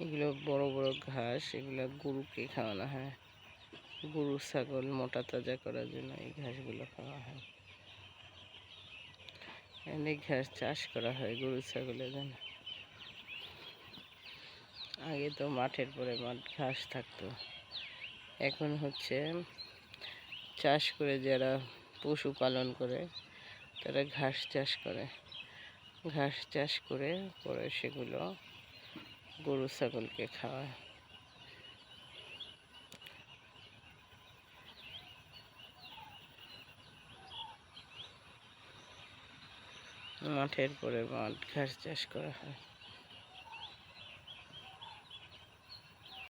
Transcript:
এগুলো বড় বড় ঘাস, এগুলো গরুকে খাওয়ানো হয়। গরু, ছাগল, মোটা তাজা করার জন্য এই ঘাসগুলো খাওয়া হয়। অনেক ঘাস চাষ করা হয় গরু, ছাগলের জন্য। আগে তো মাঠের পরে মাঠ ঘাস থাকতো। এখন হচ্ছে চাষ করে যারা পশু পালন করে, তারা ঘাস চাষ করে। ঘাস চাষ করে, পরে সেগুলো গরু, ছাগলকে খাওয়ায়। মাঠের পরে মাঠ ঘাস চাষ করা হয়।